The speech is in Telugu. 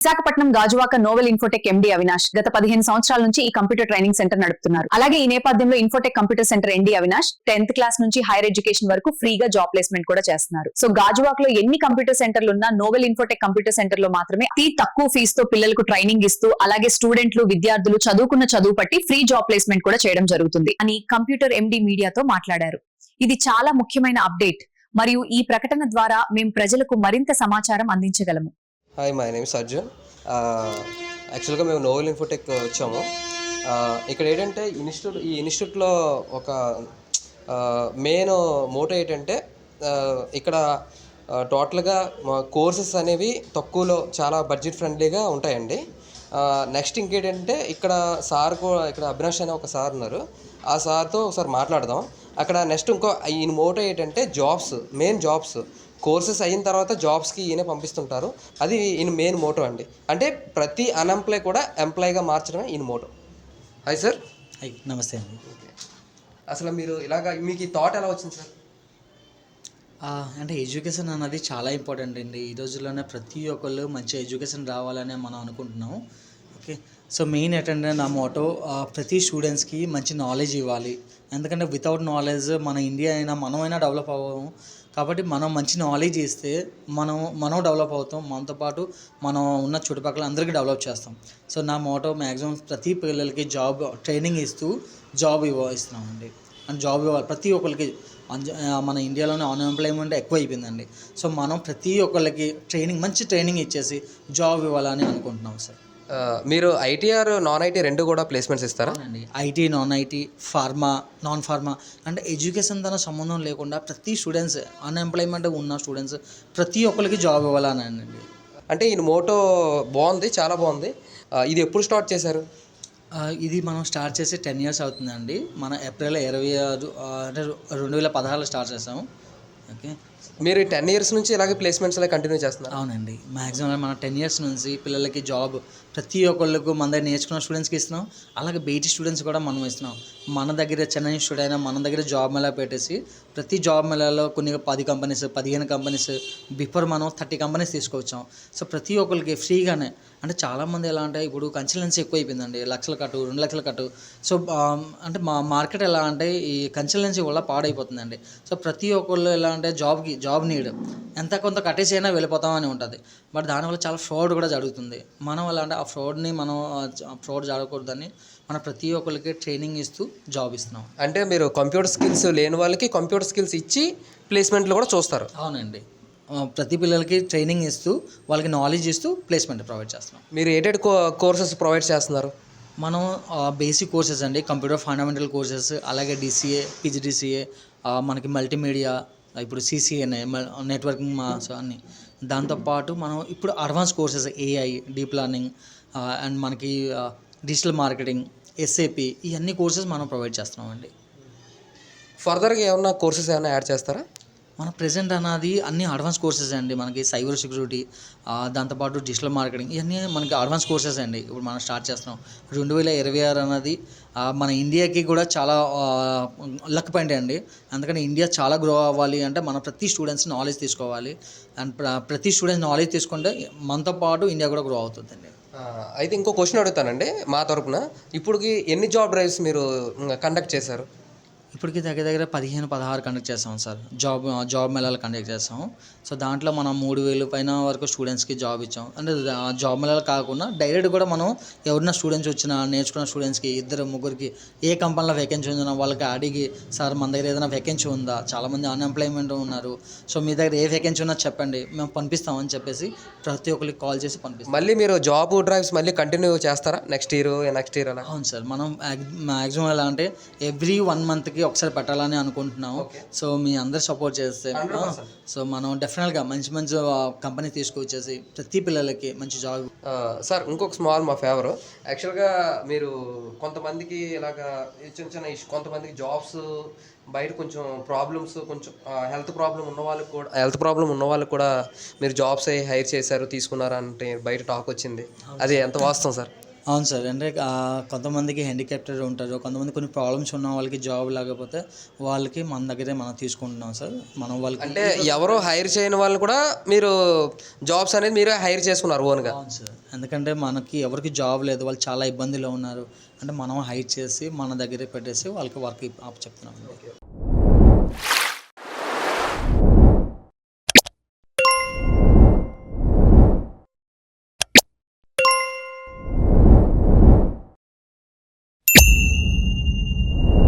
Visakhapatnam Gajuwaka novel infotech MD Avinash గత పదిహేను సంవత్సరాల నుంచి ఈ కంప్యూటర్ ట్రైనింగ్ సెంటర్ నడుపుతున్నారు. అలాగే ఈ నేపథ్యంలో Infotech computer centre MD Avinash tenth class నుంచి హైయర్ ఎడ్యుకేషన్ వరకు ఫ్రీగా జాబ్ ప్లేస్మెంట్ కూడా చేస్తున్నారు. సో గాజువాక్లో ఎన్ని కంప్యూటర్ సెంటర్లు ఉన్నా నోవెల్ ఇన్ఫోటెక్ కంప్యూటర్ సెంటర్లో మాత్రమే అతి తక్కువ ఫీజుతో పిల్లలకు ట్రైనింగ్ ఇస్తూ అలాగే స్టూడెంట్లు విద్యార్థులు చదువుకున్న చదువు పట్టి ఫ్రీ జాబ్ ప్లేస్మెంట్ కూడా చేయడం జరుగుతుంది అని కంప్యూటర్ ఎండి మీడియాతో మాట్లాడారు. ఇది చాలా ముఖ్యమైన అప్డేట్. మరియు ఈ ప్రకటన ద్వారా మేము ప్రజలకు మరింత సమాచారం అందించగలము. హాయ్ మై నేమ్స్ అర్జున్ యాక్చువల్గా మేము నోవెల్ ఇన్ఫోటెక్ uh, వచ్చాము. Uh, ఇక్కడ ఏంటంటే ఇన్స్టిట్యూట్ ఈ ఇన్స్టిట్యూట్లో ఒక uh, మెయిన్ మోటో ఏంటంటే ఇక్కడ టోటల్గా కోర్సెస్ అనేవి తక్కువలో చాలా బడ్జెట్ ఫ్రెండ్లీగా ఉంటాయండి. నెక్స్ట్ ఇంకేంటంటే ఇక్కడ సార్ కూడా ఇక్కడ అభినాష్ అనే ఒక సార్ ఉన్నారు. ఆ సార్తో ఒకసారి మాట్లాడదాం. అక్కడ నెక్స్ట్ ఇంకో ఈయన మోటో ఏంటంటే జాబ్స్ మెయిన్ జాబ్స్ కోర్సెస్ అయిన తర్వాత జాబ్స్కి ఈయన పంపిస్తుంటారు. అది ఈయన మెయిన్ మోటో అండి. అంటే ప్రతి అన్ఎంప్లాయ్ కూడా ఎంప్లాయ్గా మార్చడమే ఈయన మోటో హాయ్ సార్ హాయ్ నమస్తే అండి. అసలు మీరు ఇలాగ మీకు ఈ థాట్ ఎలా వచ్చింది సార్ అంటే ఎడ్యుకేషన్ అన్నది చాలా ఇంపార్టెంట్ అండి. ఈ రోజుల్లోనే ప్రతి ఒక్కళ్ళు మంచి ఎడ్యుకేషన్ రావాలని మనం అనుకుంటున్నాం ఓకే సో మెయిన్ ఏంటంటే నా మోటో ప్రతి స్టూడెంట్స్కి మంచి నాలెడ్జ్ ఇవ్వాలి. ఎందుకంటే వితౌట్ నాలెడ్జ్ మన ఇండియా అయినా మనమైనా డెవలప్ అవ్వము. కాబట్టి మనం మంచి నాలెడ్జ్ ఇస్తే మనం మనం డెవలప్ అవుతాం. మనతో పాటు మనం ఉన్న చుట్టుపక్కల అందరికీ డెవలప్ చేస్తాం. సో నా మోటో మ్యాక్సిమం ప్రతి పిల్లలకి జాబ్ ట్రైనింగ్ ఇస్తూ జాబ్ ఇవ్వ ఇస్తున్నామండి అండ్ జాబ్ ఇవ్వాలి. ప్రతి ఒక్కరికి మన ఇండియాలోనే అన్ఎంప్లాయ్మెంట్ ఎక్కువ అయిపోయిందండి. సో మనం ప్రతి ఒక్కరికి ట్రైనింగ్ మంచి ట్రైనింగ్ ఇచ్చేసి జాబ్ ఇవ్వాలని అనుకుంటున్నాం సార్ మీరు ఐటీఆర్ నాన్ ఐటీ రెండు కూడా ప్లేస్మెంట్స్ ఇస్తారా? అవునండి. IT non IT pharma non pharma. అంటే ఎడ్యుకేషన్ తన సంబంధం లేకుండా ప్రతి స్టూడెంట్స్ అన్ఎంప్లాయ్మెంట్ ఉన్న స్టూడెంట్స్ ప్రతి ఒక్కరికి జాబ్ ఇవ్వాలని అండి. అంటే ఈయన మోటో బాగుంది చాలా బాగుంది. ఇది ఎప్పుడు స్టార్ట్ చేశారు? ఇది మనం స్టార్ట్ చేసి టెన్ ఇయర్స్ అవుతుందండి. మన ఏప్రిల్ ఇరవై ఆరు అంటే రెండు వేల పదహారులో స్టార్ట్ చేసాము ఓకే. మీరు టెన్ ఇయర్స్ నుంచి ఇలాగే ప్లేస్మెంట్స్ అలా కంటిన్యూ చేస్తున్నారు? అవునండి. మాక్సిమం మన టెన్ ఇయర్స్ నుంచి పిల్లలకి జాబ్ ప్రతి ఒక్కళ్ళకు మన దగ్గర నేర్చుకున్న స్టూడెంట్స్కి ఇస్తున్నాం. అలాగే బయటి స్టూడెంట్స్ కూడా మనం ఇస్తున్నాం. మన దగ్గర చిన్న ఇన్స్టిట్యూట్ అయినా మన దగ్గర జాబ్ మేళా పెట్టేసి ప్రతి జాబ్ మేళాలో కొన్ని పది కంపెనీస్ పదిహేను కంపెనీస్ బిఫోర్ మనం థర్టీ కంపెనీస్ తీసుకొచ్చాం. సో ప్రతి ఒక్కరికి ఫ్రీగానే. అంటే చాలామంది ఎలా అంటే ఇప్పుడు కన్సల్టెన్సీ ఎక్కువ అయిపోయిందండి లక్షల కట్టు రెండు లక్షల కట్టు. సో అంటే మా మార్కెట్ ఎలా అంటే ఈ కన్సల్టెన్సీ వల్ల పాడైపోతుందండి. సో ప్రతి ఒక్కళ్ళు ఎలా అంటే జాబ్కి జాబ్ నీడ్. ఎంత కొంత కట్టేసి అయినా వెళ్ళిపోతామని ఉంటుంది. బట్ దానివల్ల చాలా ఫ్రాడ్ కూడా జరుగుతుంది. మనం ఎలా అంటే ఆ ఫ్రాడ్ని మనం ఫ్రాడ్ జరగకూడదని మన ప్రతి ఒక్కరికి ట్రైనింగ్ ఇస్తూ జాబ్ ఇస్తున్నాం. అంటే మీరు కంప్యూటర్ స్కిల్స్ లేని వాళ్ళకి కంప్యూటర్ స్కిల్స్ ఇచ్చి ప్లేస్మెంట్లు కూడా చూస్తారు. అవునండి. ప్రతి పిల్లలకి ట్రైనింగ్ ఇస్తూ వాళ్ళకి నాలెడ్జ్ ఇస్తూ ప్లేస్మెంట్ ప్రొవైడ్ చేస్తున్నాం. మీరు ఏటెడ్ కోర్సెస్ ప్రొవైడ్ చేస్తున్నారు? మనం బేసిక్ కోర్సెస్ అండి. కంప్యూటర్ ఫండమెంటల్ కోర్సెస్ అలాగే డిసిఏ పీజీడిసిఏ మనకి మల్టీమీడియా ఇప్పుడు సిసిఎన్ నెట్వర్కింగ్ మాస్ అన్ని. దాంతోపాటు మనం ఇప్పుడు advance courses AI deep learning and మనకి డిజిటల్ మార్కెటింగ్ ఎస్ఏపి ఇవన్నీ కోర్సెస్ మనం ప్రొవైడ్ చేస్తున్నామండి. ఫర్దర్గా ఏమన్నా కోర్సెస్ ఏమైనా యాడ్ చేస్తారా? మన ప్రెసెంట్ అన్నది అన్ని అడ్వాన్స్ కోర్సెస్ అండి. మనకి సైబర్ సెక్యూరిటీ దాంతోపాటు డిజిటల్ మార్కెటింగ్ ఇవన్నీ మనకి అడ్వాన్స్ కోర్సెస్ అండి. ఇప్పుడు మనం స్టార్ట్ చేస్తున్నాం. రెండు వేల ఇరవై ఆరు అన్నది మన ఇండియాకి కూడా చాలా లక్ పాయింట్ అండి. అందుకని ఇండియా చాలా గ్రో అవ్వాలి అంటే మన ప్రతి స్టూడెంట్స్ నాలెడ్జ్ తీసుకోవాలి. అండ్ ప్రతి స్టూడెంట్స్ నాలెడ్జ్ తీసుకుంటే మనతో పాటు ఇండియా కూడా గ్రో అవుతుందండి. అయితే ఇంకో క్వశ్చన్ అడుగుతానండి మా తరపున. ఇప్పటికి ఎన్ని జాబ్ డ్రైవ్స్ మీరు కండక్ట్ చేశారు? ఇప్పటికి దగ్గర దగ్గర పదిహేను పదహారు కండక్ట్ చేస్తాం సార్. జాబ్ జాబ్ మేళాలు కండక్ట్ చేస్తాం. సో దాంట్లో మనం మూడు వేలు పైన వరకు స్టూడెంట్స్కి జాబ్ ఇచ్చాం. అంటే జాబ్ మేళాలు కాకుండా డైరెక్ట్ కూడా మనం ఎవరైనా స్టూడెంట్స్ వచ్చినా నేర్చుకున్న స్టూడెంట్స్కి ఇద్దరు ముగ్గురికి ఏ కంపెనీలో వేకెన్సీ ఉందో వాళ్ళకి అడిగి సార్ మన దగ్గర ఏదైనా వేకెన్సీ ఉందా? చాలామంది అన్ఎంప్లాయ్మెంట్ ఉన్నారు. సో మీ దగ్గర ఏ వేకెన్సీ ఉన్నా చెప్పండి. మేము పంపిస్తామని చెప్పేసి ప్రతి ఒక్కరికి కాల్ చేసి పంపిస్తాం. మళ్ళీ మీరు జాబ్ డ్రైవ్స్ మళ్ళీ కంటిన్యూ చేస్తారా? నెక్స్ట్ ఇయర్ నెక్స్ట్ ఇయర్ అలా? అవును సార్. మనం మ్యాక్సిమం ఎలా అంటే ఎవ్రీ వన్ మంత్కి ఒకసారి పెట్టాలని అనుకుంటున్నాము సో మీ అందరు సపోర్ట్ చేస్తే సో మనం డెఫినెట్గా మంచి మంచి కంపెనీ తీసుకొచ్చేసి ప్రతి పిల్లలకి మంచి జాబ్. సార్ ఇంకొక స్మాల్ మా ఫేవర్ యాక్చువల్గా మీరు కొంతమందికి ఇలాగా చిన్న చిన్న ఇష్యూ కొంతమందికి జాబ్స్ బయట కొంచెం ప్రాబ్లమ్స్ కొంచెం హెల్త్ ప్రాబ్లం ఉన్న వాళ్ళకి కూడా హెల్త్ ప్రాబ్లం ఉన్న వాళ్ళకి కూడా మీరు జాబ్స్ హైర్ చేశారు తీసుకున్నారా అంటే బయట టాక్ వచ్చింది. అది ఎంత వాస్తవం సార్? అవును సార్. అంటే కొంతమందికి హ్యాండిక్యాప్టెడ్ ఉంటారు. కొంతమంది కొన్ని ప్రాబ్లమ్స్ ఉన్న వాళ్ళకి జాబ్ లేకపోతే వాళ్ళకి మన దగ్గరే మనం తీసుకుంటున్నాం సార్. మనం వాళ్ళకి అంటే ఎవరో హైర్ చేయని వాళ్ళని కూడా మీరు జాబ్స్ అనేది మీరే హైర్ చేసుకున్నారు ఓన్గా అవును సార్. ఎందుకంటే మనకి ఎవరికి జాబ్ లేదు. వాళ్ళు చాలా ఇబ్బందిలో ఉన్నారు. అంటే మనం హైట్ చేసి మన దగ్గరే పెట్టేసి వాళ్ళకి వర్క్ చెప్తున్నాం